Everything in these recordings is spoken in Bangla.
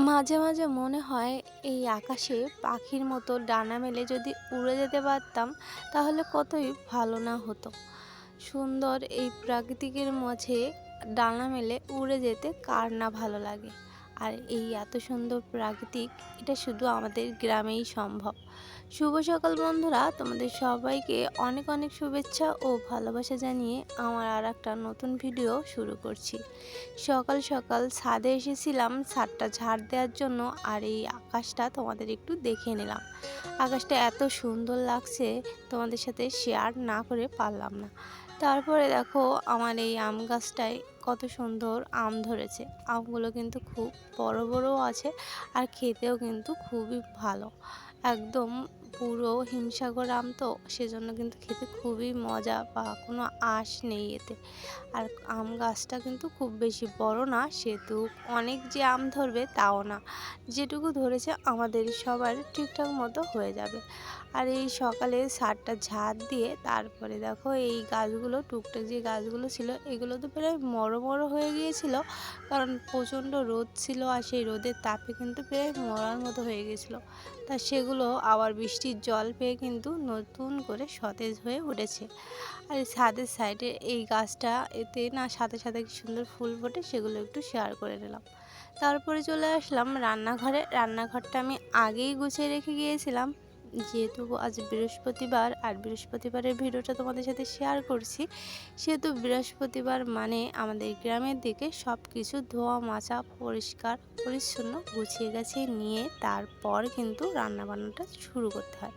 মাঝে মাঝে মনে হয় এই আকাশে পাখির মতো ডানা মেলে যদি উড়ে যেতে পারতাম, তাহলে কতই ভালো না হতো। সুন্দর এই প্রাকৃতিকের মাঝে ডানা মেলে উড়ে যেতে কার না ভালো লাগে? আর এই এত সুন্দর প্রাকৃতিক, এটা শুধু আমাদের গ্রামেই সম্ভব। শুভ সকাল বন্ধুরা। তোমাদের সবাইকে অনেক অনেক শুভেচ্ছা ও ভালোবাসা জানিয়ে আমার আর একটা নতুন ভিডিও শুরু করছি। সকাল সকাল ছাদে এসেছিলাম, ছাদটা ঝাড় দেওয়ার জন্য আর এই আকাশটা তোমাদের একটু দেখে নিলাম। আকাশটা এত সুন্দর লাগছে, তোমাদের সাথে শেয়ার না করে পারলাম না। তারপরে দেখো আমার এই আম গাছটায় কত সুন্দর আম ধরেছে। আমগুলো কিন্তু খুব বড় বড়ও আছে আর খেতেও কিন্তু খুবই ভালো। একদম পুরো হিমসাগর আম তো সেজন্য কিন্তু খেতে খুবই মজা বা কোনো আঁশ নেই এতে। আর আম গাছটা কিন্তু খুব বেশি বড় না, সেহেতু অনেক যে আম ধরবে তাও না। যেটুকু ধরেছে আমাদের সবার ঠিকঠাক মতো হয়ে যাবে। আর এই সকালে সারটা ঝাড় দিয়ে তারপরে দেখো এই গাছগুলো, টুকটাক যে গাছগুলো ছিল, এগুলো তো প্রায় মরো মরো হয়ে গিয়েছিল। কারণ প্রচণ্ড রোদ ছিল আর সেই রোদের তাপে কিন্তু প্রায় মরার মতো হয়ে গেছিল তা সেগুলো আবার বৃষ্টির জল পেয়ে কিন্তু নতুন করে সতেজ হয়ে উঠেছে। আর ছাদের সাইডে এই গাছটা, এতে না সাথে সাথে কি সুন্দর ফুল ফোটে সেগুলো একটু শেয়ার করে নিলাম। তারপরে চলে আসলাম রান্নাঘরে। রান্নাঘরটা আমি আগেই গুছিয়ে রেখে গিয়েছিলাম। যেহেতু আজ বৃহস্পতিবার আর বৃহস্পতিবারের ভিডিওটা তোমাদের সাথে শেয়ার করছি, সেহেতু বৃহস্পতিবার মানে আমাদের গ্রামের দিকে সব কিছু ধোয়া মাচা পরিষ্কার, পরিচ্ছন্ন গুছিয়ে গেছে নিয়ে তারপর কিন্তু রান্নাবান্নাটা শুরু করতে হয়।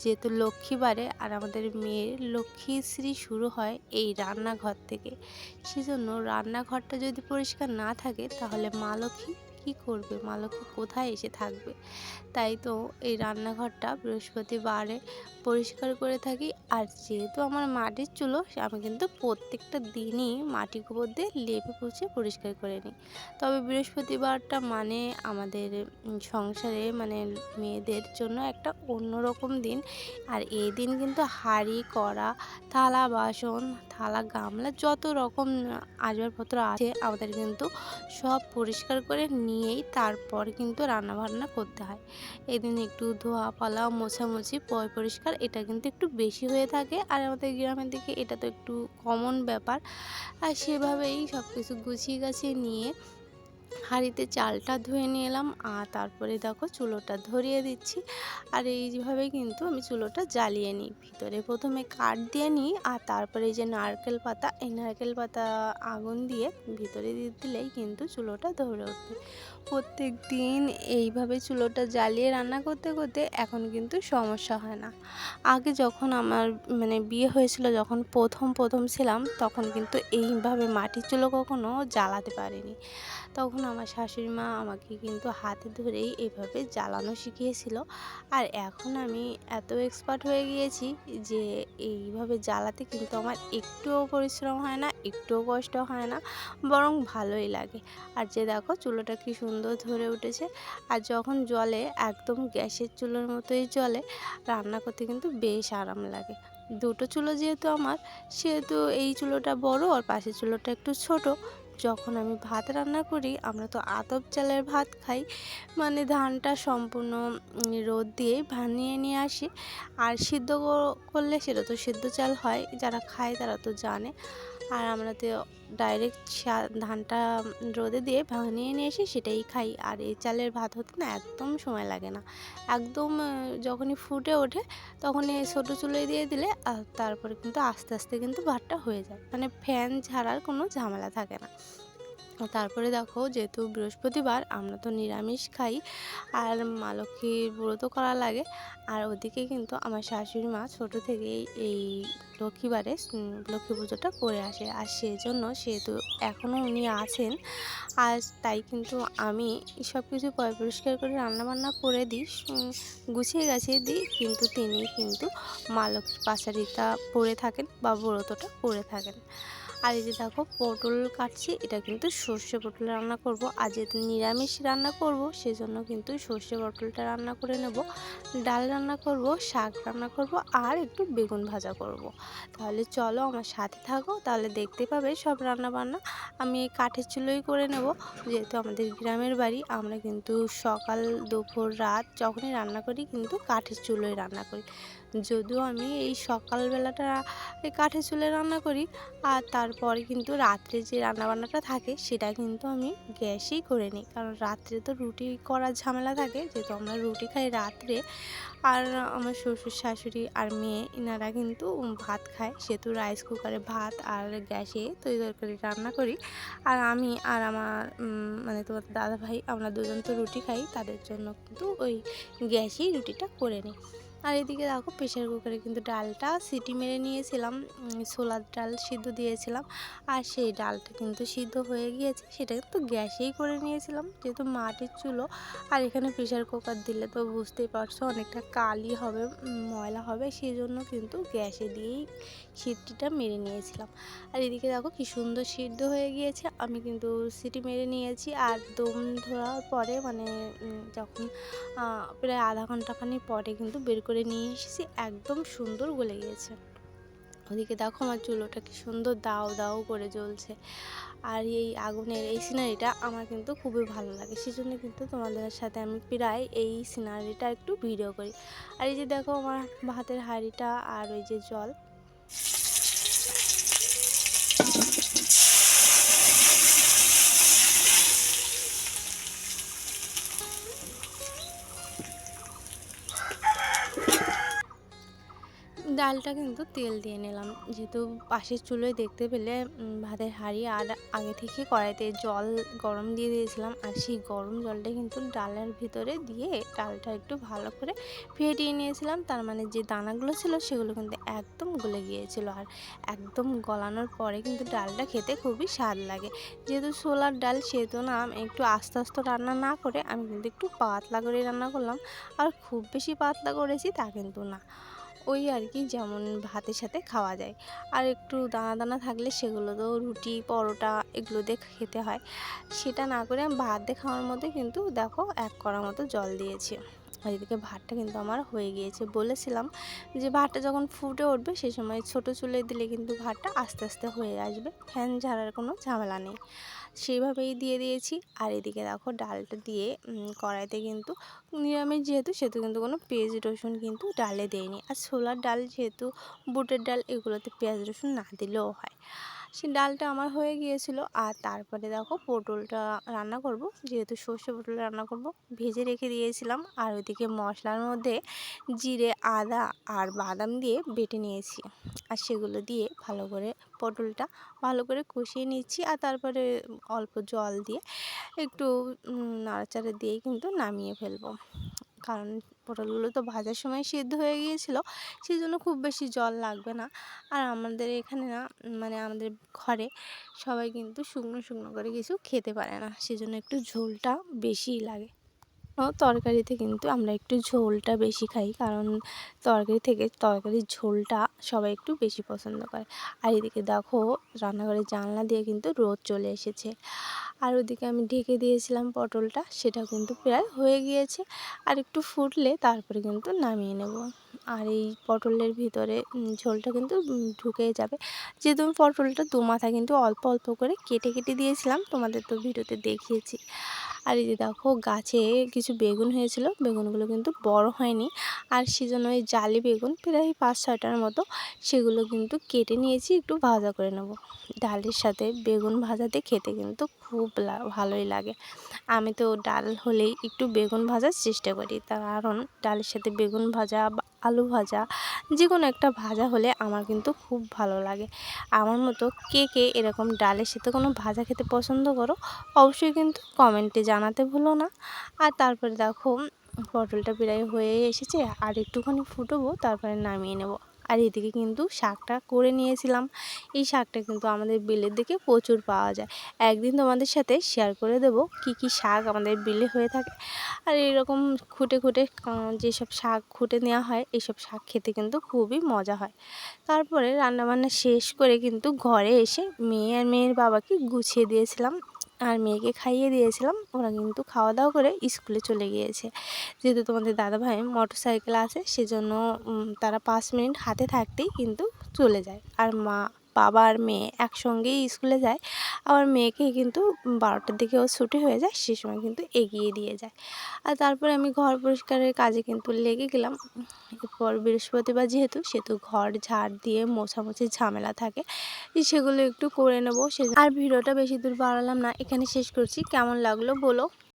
যেহেতু লক্ষ্মীবারে আর আমাদের মেয়ের লক্ষ্মীশ্রী শুরু হয় এই রান্নাঘর থেকে। সেজন্য রান্নাঘরটা যদি পরিষ্কার না থাকে তাহলে মা লক্ষ্মী কী করবে? মা কোথায় এসে থাকবে? তাই তো এই রান্নাঘরটা বৃহস্পতিবারে পরিষ্কার করে থাকি। আর যেহেতু আমার মাটির চুলো, আমি কিন্তু প্রত্যেকটা দিনই মাটি গোবর দিয়ে লেপে পুছে পরিষ্কার করে নিই। তবে বৃহস্পতিবারটা মানে আমাদের সংসারে মানে মেয়েদের জন্য একটা অন্যরকম দিন। আর এই দিন কিন্তু হাঁড়ি, কড়া, থালা বাসন, থালা গামলা, যত রকম আসবাবপত্র আছে, আমাদের কিন্তু সব পরিষ্কার করে নিয়েই তারপর কিন্তু রান্না বান্না করতে হয়। এদিন একটু ধোয়া পালা মোছামুছি, পয় পরিষ্কার এটা কিন্তু একটু বেশি হয়ে থাকে। আর আমাদের গ্রামের দিকে এটা তো একটু কমন ব্যাপার। আর সেভাবেই সব কিছু গুছিয়ে গাছিয়ে নিয়ে হাঁড়িতে চালটা ধুয়ে নিয়ে এলাম আর তারপরে দেখো চুলোটা ধরিয়ে দিচ্ছি। আর এইভাবে কিন্তু আমি চুলোটা জ্বালিয়ে নিই। ভিতরে প্রথমে কাঠ দিয়ে নিই আর তারপরে এই যে নারকেল পাতা, এই নারকেল পাতা আগুন দিয়ে ভিতরে দিয়ে দিলেই কিন্তু চুলোটা ধরে উঠবে। প্রত্যেক দিন এইভাবে চুলোটা জ্বালিয়ে রান্না করতে করতে এখন কিন্তু সমস্যা হয় না। আগে যখন আমার মানে বিয়ে হয়েছিল, যখন প্রথম প্রথম ছিলাম, তখন কিন্তু এইভাবে মাটির চুলো কখনো জ্বালাতে পারিনি। তখন আমার শাশুড়ি মা আমাকে কিন্তু হাতে ধরেই এভাবে জ্বালানো শিখিয়েছিল। আর এখন আমি এত এক্সপার্ট হয়ে গিয়েছি যে এইভাবে জ্বালাতে কিন্তু আমার একটুও পরিশ্রম হয় না, একটুও কষ্ট হয় না, বরং ভালোই লাগে। আর যে দেখো, চুলোটা কি সুন্দর ধরে উঠেছে। আর যখন জলে, একদম গ্যাসের চুলোর মতোই জলে, রান্না করতে কিন্তু বেশ আরাম লাগে। দুটো চুলো যেহেতু আমার, সেহেতু এই চুলোটা বড় আর পাশের চুলোটা একটু ছোট। যখন আমি ভাত রান্না করি, আমরা তো আতপ চালের ভাত খাই। মানে ধানটা সম্পূর্ণ রোদ দিয়ে ভানিয়ে নিয়ে আসি। আর সিদ্ধ করলে সেটা তো সিদ্ধ চাল হয়, যারা খায় তারা তো জানে। আর আমরা তো ডাইরেক্ট ধানটা রোদে দিয়ে ভাঙিয়ে নিয়ে এসে সেটাই খাই। আর এই চালের ভাত হতে না একদম সময় লাগে না। একদম যখনই ফুটে ওঠে তখনই ছোটো চুলে দিয়ে দিলে তারপরে কিন্তু আস্তে আস্তে কিন্তু ভাতটা হয়ে যায়। মানে ফ্যান ছাড়ার কোনো ঝামেলা থাকে না। তারপরে দেখো যেহেতু বৃহস্পতিবার, আমরা তো নিরামিষ খাই আর মা লক্ষ্মীর ব্রত করা লাগে। আর ওদিকে কিন্তু আমার শাশুড়ি মা ছোটো থেকেই এই লক্ষ্মীবারে লক্ষ্মী পুজোটা করে আসে। আর সেজন্য সেহেতু এখনও উনি আছেন, আর তাই কিন্তু আমি সব কিছু পরিষ্কার করে রান্নাবান্না করে দিই গুছিয়ে গাছিয়ে দিই। কিন্তু তিনি কিন্তু মা লক্ষ্মীর পাশারিটা পরে থাকেন বা ব্রতটা করে থাকেন। আর এই যে দেখো পটল কাটছি, এটা কিন্তু সর্ষে পটল রান্না করব। আর যেহেতু নিরামিষ রান্না করব, সেজন্য কিন্তু সর্ষে পটলটা রান্না করে নেব। ডাল রান্না করব, শাক রান্না করব, আর একটু বেগুন ভাজা করব। তাহলে চলো আমার সাথে থাকো, তাহলে দেখতে পাবে সব রান্না বান্না আমি কাঠের চুলোই করে নেব, যেহেতু আমাদের গ্রামের বাড়ি, আমরা কিন্তু সকাল, দুপুর, রাত যখনই রান্না করি, কিন্তু কাঠের চুলোয় রান্না করি। যদিও আমি এই সকালবেলাটা এই কাঠের চুলে রান্না করি, আর তারপরে কিন্তু রাত্রে যে রান্নাবান্নাটা থাকে সেটা কিন্তু আমি গ্যাসেই করে নিই। কারণ রাত্রে তো রুটি করার ঝামেলা থাকে, যেহেতু আমরা রুটি খাই রাত্রে। আর আমার শ্বশুর শাশুড়ি আর মেয়ে এনারা কিন্তু ভাত খায়, সেহেতু রাইস কুকারে ভাত আর গ্যাসে তৈরি তরকারি রান্না করি। আর আমি আর আমার মানে তোমার দাদা ভাই আমরা দুজন তো রুটি খাই, তাদের জন্য কিন্তু ওই গ্যাসেই রুটিটা করে নিই। আর এদিকে দেখো প্রেশার কুকারে কিন্তু ডালটা সিটি মেরে নিয়েছিলাম ছোলার ডাল সিদ্ধ দিয়েছিলাম। আর সেই ডালটা কিন্তু সিদ্ধ হয়ে গিয়েছে, সেটা কিন্তু গ্যাসেই করে নিয়েছিলাম, যেহেতু মাটির চুলো। আর এখানে প্রেশার কুকার দিলে তো বুঝতেই পারছ অনেকটা কালি হবে ময়লা হবে সেই জন্য কিন্তু গ্যাসে দিয়েই সিটিটা মেরে নিয়েছিলাম। আর এদিকে দেখো কি সুন্দর সিদ্ধ হয়ে গিয়েছে, আমি কিন্তু সিটি মেরে নিয়েছি। আর দম ধরার পরে মানে যখন প্রায় আধা ঘন্টাখানি পরে কিন্তু বের করে করে নিয়ে এসেছি, একদম সুন্দর গলে গিয়েছে। ওদিকে দেখো আমার চুলোটা কি সুন্দর দাও দাও করে জ্বলছে। আর এই আগুনের এই সিনারিটা আমার কিন্তু খুবই ভালো লাগে, সেজন্য কিন্তু তোমাদের সাথে আমি প্রায় এই সিনারিটা একটু ভিডিও করি। আর এই যে দেখো আমার ভাতের হাঁড়িটা আর ওই যে জল। ডালটা কিন্তু তেল দিয়ে নিলাম। যেহেতু পাশের চুলোয় দেখতে পেলে ভাতের হাঁড়ি আর আগে থেকে কড়াইতে জল গরম দিয়ে দিয়েছিলাম। আর সেই গরম জলটা কিন্তু ডালের ভিতরে দিয়ে ডালটা একটু ভালো করে ফেটিয়ে নিয়েছিলাম। তার মানে যে দানাগুলো ছিল, সেগুলো কিন্তু একদম গলে গিয়েছিল। আর একদম গলানোর পরে কিন্তু ডালটা খেতে খুবই স্বাদ লাগে। যেহেতু সোলার ডাল, সেহেতু না একটু আস্তে আস্তে রান্না না করে আমি কিন্তু একটু পাতলা করে রান্না করলাম। আর খুব বেশি পাতলা করেছি তা কিন্তু না। ওই আর কি যেমন ভাতের সাথে খাওয়া যায়। আর একটু দানা দানা থাকলে সেগুলো তো রুটি, পরোটা এগুলো দিয়ে খেতে হয়। সেটা না করে ভাত দিয়ে খাওয়ার মধ্যে কিন্তু দেখো এক কড়া মতো জল দিয়েছি। আর এদিকে ভাতটা কিন্তু আমার হয়ে গিয়েছে। বলেছিলাম যে ভাতটা যখন ফুটে উঠবে সে সময় ছোট চুলে দিলে কিন্তু ভাতটা আস্তে আস্তে হয়ে আসবে। ফ্যান ঝাড়ার কোনো ঝামেলা নেই। সেইভাবেই দিয়ে দিয়েছি। আর এদিকে দেখো ডালটা দিয়ে কড়াইতে কিন্তু নিরামিষ যেহেতু, সেহেতু কিন্তু কোনো পেঁয়াজ, রসুন কিন্তু ডালে দেয়নি। আর ছোলার ডাল যেহেতু, বুটের ডাল এগুলোতে পেঁয়াজ, রসুন না দিলেও হয়। সে ডালটা আমার হয়ে গিয়েছিল। আর তারপরে দেখো পটলটা রান্না করব। যেহেতু সর্ষে পটল রান্না করব, ভেজে রেখে দিয়েছিলাম। আর ওইদিকে মশলার মধ্যে জিরে, আদা আর বাদাম দিয়ে বেটে নিয়েছি। আর সেগুলো দিয়ে ভালো করে পটলটা ভালো করে কষিয়ে নিচ্ছি। আর তারপরে অল্প জল দিয়ে একটু নাড়াচাড়া দিয়েই কিন্তু নামিয়ে ফেলব। কারণ পটলগুলো তো ভাজার সময় সিদ্ধ হয়ে গিয়েছিল সেই জন্য খুব বেশি জল লাগবে না। আর আমাদের এখানে না মানে আমাদের ঘরে সবাই কিন্তু শুকনো শুকনো করে কিছু খেতে পারে না, সেজন্য একটু ঝোলটা বেশিই লাগে। তরকারিতে কিন্তু আমরা একটু ঝোলটা বেশি খাই। কারণ তরকারি থেকে তরকারির ঝোলটা সবাই একটু বেশি পছন্দ করে। আর এদিকে দেখো, রান্নাঘরের জানলা দিয়ে কিন্তু রোদ চলে এসেছে। আর ওদিকে আমি ঢেকে দিয়েছিলাম পটলটা, সেটা কিন্তু প্রায় হয়ে গিয়েছে। আর একটু ফুটলে তারপরে কিন্তু নামিয়ে নেব। আর এই পটলের ভিতরে ঝোলটা কিন্তু ঢুকে যাবে। যেহেতু আমি পটলটা দু মাথা কিন্তু অল্প অল্প করে কেটে কেটে দিয়েছিলাম, তোমাদের তো ভিডিওতে দেখিয়েছি। আর এই যে দেখো গাছে কিছু বেগুন হয়েছিল, বেগুনগুলো কিন্তু বড় হয়নি। আর সেজন্য ওই জালি বেগুন প্রায় পাঁচ ছয়টার মতো সেগুলো কিন্তু কেটে নিয়েছি, একটু ভাজা করে নেব। ডালের সাথে বেগুন ভাজাতে খেতে কিন্তু খুব ভালোই লাগে। আমি তো ডাল হলেই একটু বেগুন ভাজার চেষ্টা করি, তার কারণ ডালের সাথে বেগুন ভাজা আলু ভাজা, যে কোনো একটা ভাজা হলে আমার কিন্তু খুব ভালো লাগে। আমার মতো কে কে এরকম ডালের সাথে কোনো ভাজা খেতে পছন্দ করো, অবশ্যই কিন্তু কমেন্টে জানাতে ভুলো না। আর তারপরে দেখো, পটলটা প্রায় হয়ে এসেছে, আর একটুখানি ফুটবো, তারপরে নামিয়ে নেব। আর এদিকে কিন্তু শাকটা করে নিয়েছিলাম। এই শাকটা কিন্তু আমাদের বিলের দিকে প্রচুর পাওয়া যায়। একদিন তোমাদের সাথে শেয়ার করে দেব কি কি শাক আমাদের বিলে হয়ে থাকে। আর এরকম খুঁটে খুঁটে যেসব শাক খুঁটে নেওয়া হয় এইসব শাক খেতে কিন্তু খুবই মজা হয়। তারপরে রান্নাবান্না শেষ করে কিন্তু ঘরে এসে মেয়ে আর মেয়ের বাবাকে গুছিয়ে দিয়েছিলাম। আর মেয়েকে খাইয়ে দিয়েছিলাম। ওরা কিন্তু খাওয়া দাওয়া করে স্কুলে চলে গিয়েছে। যেহেতু তোমাদের দাদাভাই মোটর সাইকেল আছে, সেজন্য তারা পাঁচ মিনিট হাতে থাকতেই কিন্তু চলে যায়। আর মা বাবা আর মেয়ে একসঙ্গেই স্কুলে যায়। আবার মেয়েকে কিন্তু বারোটার দিকে ও ছুটি হয়ে যায়, সে সময় কিন্তু এগিয়ে দিয়ে যায়। আর তারপরে আমি ঘর পরিষ্কারের কাজে কিন্তু লেগে গেলাম। এরপর বৃহস্পতিবার যেহেতু, সেহেতু ঘর ঝাড় দিয়ে মোছামুছির ঝামেলা থাকে সেগুলো একটু করে নেব। সে আর ভিডিওটা বেশি দূর বাড়ালাম না। এখানে শেষ করছি। কেমন লাগল বলো।